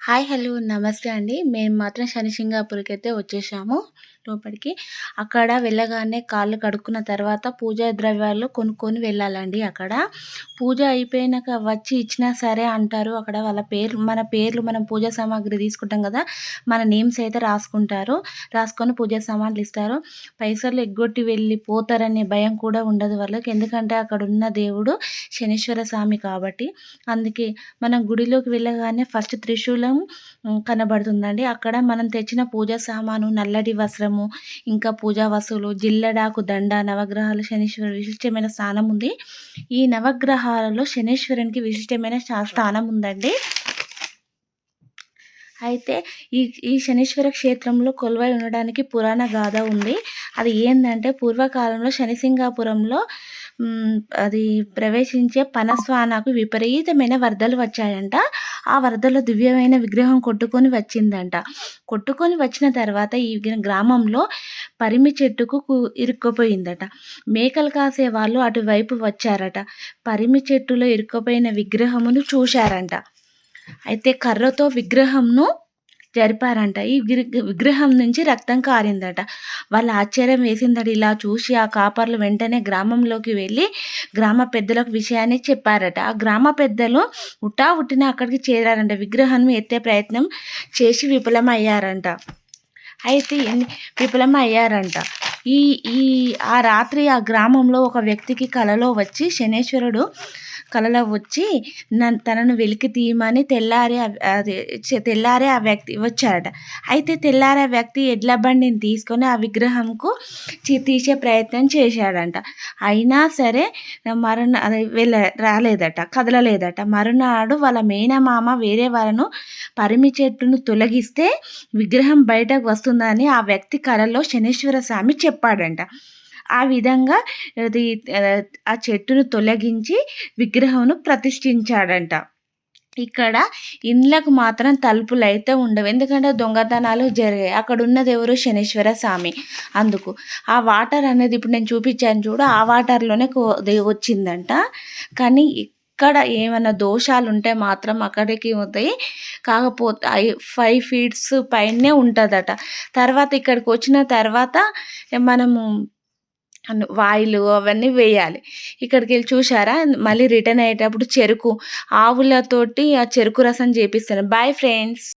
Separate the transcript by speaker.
Speaker 1: Hi hello నమస్తే అండి. మేము మాత్రం శని సింగాపూర్కి అయితే వచ్చేసాము. లోపలికి. అక్కడ వెళ్ళగానే కాళ్ళు కడుక్కున్న తర్వాత పూజా ద్రవ్యాలు కొనుక్కొని వెళ్ళాలండి అక్కడ. పూజ అయిపోయినాక వచ్చి ఇచ్చినా సరే అంటారు. అక్కడ వాళ్ళ పేర్లు మన పేర్లు మనం పూజా సామాగ్రి తీసుకుంటాం కదా మన నేమ్స్ అయితే రాసుకుంటారు. రాసుకొని పూజా సామాన్లు ఇస్తారు. పైసలు ఎగ్గొట్టి వెళ్ళి పోతారనే భయం కూడా ఉండదు వాళ్ళకి. ఎందుకంటే అక్కడ ఉన్న దేవుడు శనీశ్వర స్వామి కాబట్టి. అందుకే మనం గుడిలోకి వెళ్ళగానే ఫస్ట్ త్రిశూలం కనబడుతుందండి. అక్కడ మనం తెచ్చిన పూజా సామాను నల్లటి వస్త్రం స్థానము ఇంకా పూజా వస్తువులు జిల్లడాకు దండ నవగ్రహాలు శనీశ్వరు విశిష్టమైన స్థానం ఉంది. ఈ నవగ్రహాలలో శనీశ్వరునికి విశిష్టమైన స్థానం ఉందండి. అయితే ఈ ఈ శనీశ్వర క్షేత్రంలో కొలువై ఉండడానికి పురాణ గాథ ఉంది. అది ఏంటంటే పూర్వకాలంలో శనిసింగాపురంలో అది ప్రవేశించే పనస్వానకు విపరీతమైన వరదలు వచ్చాయంట. ఆ వరదలో దివ్యమైన విగ్రహం కొట్టుకొని వచ్చిందంట. కొట్టుకొని వచ్చిన తర్వాత ఈ గ్రామంలో పరిమి చెట్టుకు ఇరుక్కుపోయిందట. మేకలు కాసే వాళ్ళు అటువైపు వచ్చారట. పరిమి చెట్టులో ఇరుక్కుపోయిన విగ్రహమును చూశారంట. అయితే కర్రతో విగ్రహంను జరిపారంట. ఈ విగ్రహం నుంచి రక్తం కారిందట. వాళ్ళ ఆశ్చర్యం వేసిందట. ఇలా చూసి ఆ కాపర్లు వెంటనే గ్రామంలోకి వెళ్ళి గ్రామ పెద్దలకు విషయాన్ని చెప్పారట. ఆ గ్రామ పెద్దలు ఉటా ఉట్టిన అక్కడికి చేరారంట. విగ్రహాన్ని ఎత్తే ప్రయత్నం చేసి విఫలమయ్యారంట. అయితే విఫలం అయ్యారంట ఈ ఈ ఆ రాత్రి ఆ గ్రామంలో ఒక వ్యక్తికి కలలో వచ్చి శనేశ్వరుడు కలలో వచ్చి తనను వెలికి తీయమని తెల్లారి అది తెల్లారే ఆ వ్యక్తి వచ్చాడట అయితే తెల్లారే ఆ వ్యక్తి ఎడ్ల బండిని తీసుకొని ఆ విగ్రహంకు తీసే ప్రయత్నం చేశాడంట. అయినా సరే మరణ అది వెళ్ళ రాలేదట కదలలేదట. మరునాడు వాళ్ళ మేనమామ వేరే వాళ్ళను పరిమి చెట్టును తొలగిస్తే విగ్రహం బయటకు వస్తుందని ఆ వ్యక్తి కళలో శనేశ్వర స్వామి చెప్పాడంట. ఆ విధంగా అది ఆ చెట్టును తొలగించి విగ్రహంను ప్రతిష్ఠించాడంట. ఇక్కడ ఇండ్లకు మాత్రం తలుపులు అయితే ఉండవు. ఎందుకంటే దొంగతనాలు జరిగాయి. అక్కడ ఉన్నది ఎవరు? శనీశ్వర స్వామి. అందుకు ఆ వాటర్ అనేది ఇప్పుడు నేను చూపించాను చూడు ఆ వాటర్లోనే వచ్చిందంట. కానీ ఇక్కడ ఏమైనా దోషాలు ఉంటే మాత్రం అక్కడికి పోతాయి. కాకపోతే ఫైవ్ ఫీట్స్ పైనే ఉంటుందట. తర్వాత ఇక్కడికి వచ్చిన తర్వాత మనము వాయిలు అవన్నీ వేయాలి. ఇక్కడికి వెళ్ళి చూసారా మళ్ళీ రిటర్న్ అయ్యేటప్పుడు చెరుకు ఆవులతోటి ఆ చెరుకు రసం చేపిస్తారు. Bye friends